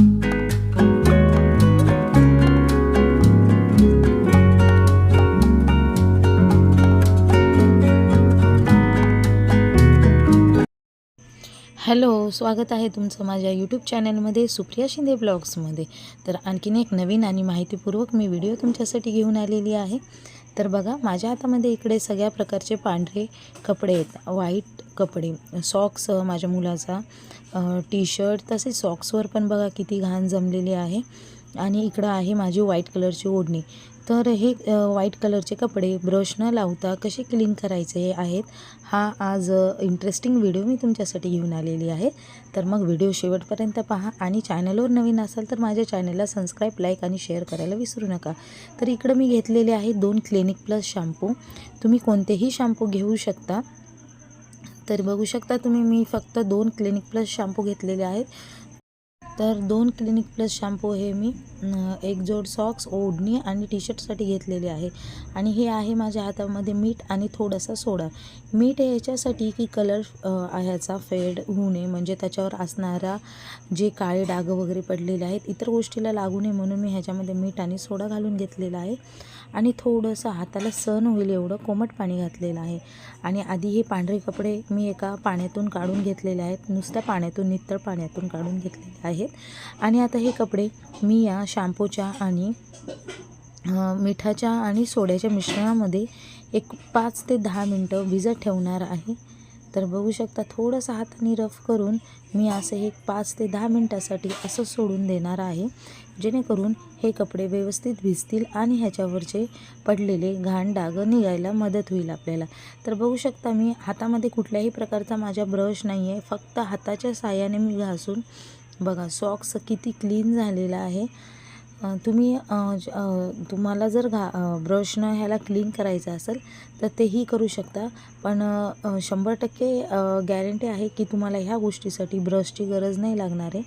Hello स्वागत आहे तुमचं माझ्या यूट्यूब चॅनलमध्ये सुप्रिया शिंदे ब्लॉग्समध्ये तर आणखीन एक नवीन आणि माहितीपूर्वक मी व्हिडिओ तुमच्यासाठी घेऊन आलेली आहे. तर बघा माझ्या हातामध्ये इकडे सगळ्या प्रकारचे पांढरे कपडे आहेत. व्हाईट कपडे सॉक्स माझ्या मुलाचा टी शर्ट तसेच सॉक्सवर पण बघा किती घाण जमलेली आहे. आणि इकडं आहे माझी व्हाईट कलरची ओढणी. तर हे व्हाईट कलरचे कपडे ब्रश न लावता कसे क्लीन करायचे आहेत हा आज इंटरेस्टिंग व्हिडिओ मी तुमच्यासाठी घेऊन आलेली आहे. तर मग व्हिडिओ शेवटपर्यंत पहा आणि चॅनलवर नवीन असाल तर माझ्या चॅनलला सबस्क्राईब लाईक आणि शेअर करायला विसरू नका. तर इकडं मी घेतलेले आहे दोन क्लिनिक प्लस शॅम्पू तुम्ही कोणतेही शॅम्पू घेऊ शकता. तर बघू शकता तुम्ही मी फक्त दोन क्लिनिक प्लस शॅम्पू घेतलेले आहेत. तर दोन क्लिनिक प्लस शॅम्पू हे मी एक जोड सॉक्स ओढणी आणि टी शर्टसाठी घेतलेले आहे. आणि हे आहे माझ्या हातामध्ये मीठ आणि थोडासा सोडा. मीठ हे याच्यासाठी की कलर ह्याचा फेड होऊ नये. म्हणजे त्याच्यावर असणारा जे काळे डाग वगैरे पडलेले आहेत इतर गोष्टीला लागू नये म्हणून मी ह्याच्यामध्ये मीठ आणि सोडा घालून घेतलेला आहे. आणि थोडंसं हाताला सण होईल एवढं कोमट पाणी घातलेलं आहे. आणि आधी हे पांढरे कपडे मी एका पाण्यातून काढून घेतलेले आहेत. नुसत्या पाण्यातून नितळ पाण्यातून काढून घेतलेले आहेत आणि आता हे कपडे मी या शॅम्पूच्या आणि मिठाच्या आणि सोड्याच्या मिश्रणामध्ये एक पाच ते दहा मिनटं भिजत ठेवणार आहे. तर बघू शकता थोडंसं हाताने रफ करून मी असं हे पाच ते दहा मिनटासाठी असं सोडून देणार आहे. जेणेकरून हे कपडे व्यवस्थित भिजतील आणि ह्याच्यावरचे पडलेले घाण डाग निघायला मदत होईल आपल्याला. तर बघू शकता मी हातामध्ये कुठल्याही प्रकारचा माझ्या ब्रश नाही आहे फक्त हाताच्या साह्याने मी घासून बघा सॉक्स किती क्लीन झालेला आहे. तुम्ही तुम्हाला जर घा ब्रशनं ह्याला क्लीन करायचं असेल तर तेही करू शकता. पण शंभर टक्के गॅरंटी आहे की तुम्हाला ह्या गोष्टीसाठी ब्रशची गरज नाही लागणार आहे.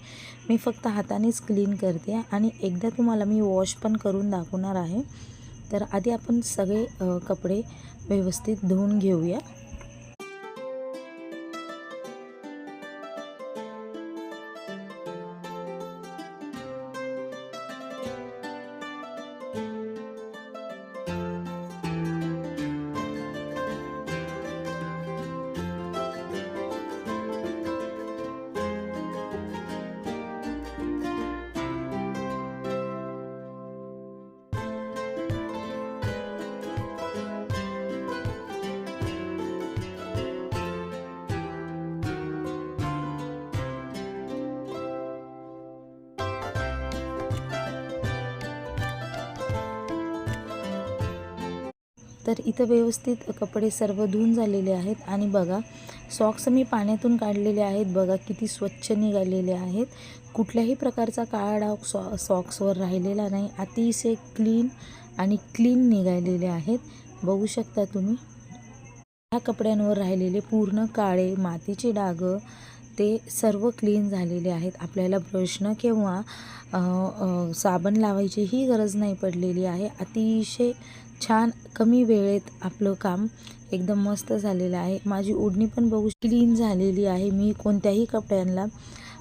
मी फक्त हातानेच क्लीन करते आणि एकदा तुम्हाला मी वॉश पण करून दाखवणार आहे. तर आधी आपण सगळे कपडे व्यवस्थित धुवून घेऊया. तर इथं व्यवस्थित कपडे सर्व धुवून झालेले आहेत. आणि बघा सॉक्स मी पाण्यातून काढलेले आहेत. बघा किती स्वच्छ निघालेले आहेत. कुठल्याही प्रकारचा काळा डाग सॉ सॉक्सवर राहिलेला नाही. अतिशय क्लीन आणि क्लीन निघालेले आहेत. बघू शकता तुम्ही. ह्या कपड्यांवर राहिलेले पूर्ण काळे मातीचे डाग ते सर्व क्लीन झालेले आहेत. आपल्याला ब्रशनं किंवा साबण लावायचीही गरज नाही पडलेली आहे. अतिशय छान कमी वेळेत आपलं काम एकदम मस्त झालेलं आहे. माझी ओढणी पण बघू क्लीन झालेली आहे. मी कोणत्याही कपड्यांना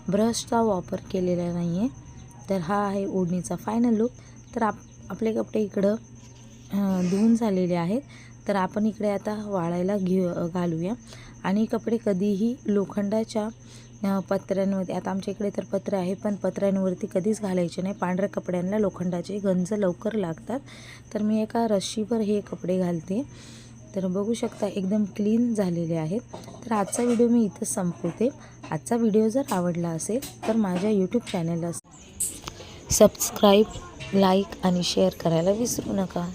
ब्रशचा वापर केलेला नाही आहे तर हा आहे ओढणीचा फायनल लुक तर आप आपले कपडे इकडं धुवून झालेले आहेत. तर आपण इकडे आता वाळायला घेऊ घालूया. आणि कपडे कधीही लोखंडाच्या पत्र्यांमध्ये आता आमच्या इकडे तर पत्र आहे पण पत्र्यांवरती कधीच घालायचे नाही. पांढऱ्या कपड्यांना लोखंडाचे गंज लवकर लागतात. तर मी एका रशीवर हे कपडे घालते. तर बघू शकता एकदम क्लीन झालेले आहेत. तर आजचा व्हिडिओ मी इथं संपवते. आजचा व्हिडिओ जर आवडला असेल तर माझ्या यूट्यूब चॅनलला सबस्क्राईब लाईक आणि शेअर करायला विसरू नका.